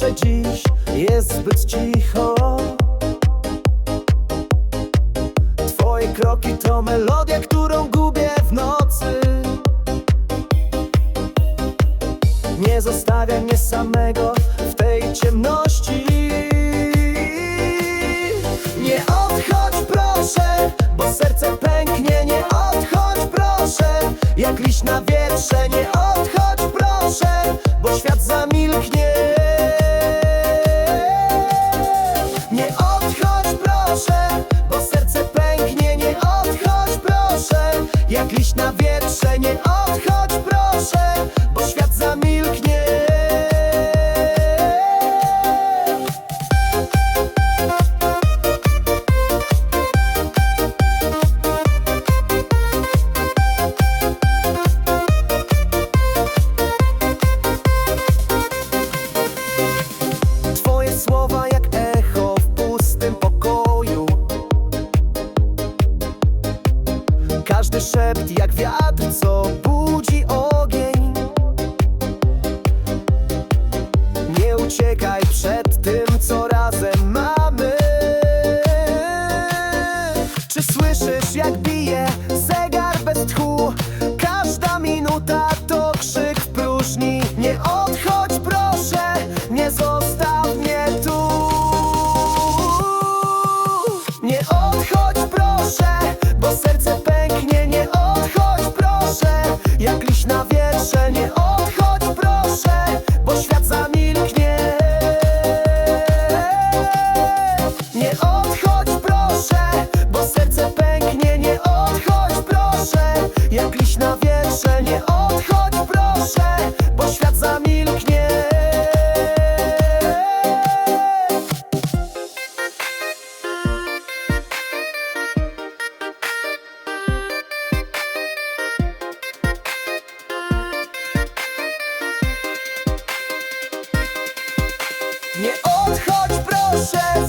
proszę dziś jest zbyt cicho. Twoje kroki to melodia, którą gubię w nocy. Nie zostawiaj mnie samego w tej ciemności. Nie odchodź proszę, bo serce pęknie. Nie odchodź proszę, jak liść na wietrze. Nie odchodź proszę, bo świat zamilknie słowa jak echo w pustym pokoju. Każdy szept jak wiatr, co budzi ogień. Nie uciekaj przed tym, co razem mamy. Czy słyszysz jak bije wietrze Nie odchodź proszę, bo świat zamilknie. Nie odchodź proszę, bo serce pęknie. Nie odchodź proszę, jak liść na wietrze Nie odchodź proszę, bo świat zamilknie Nie odchodź proszę,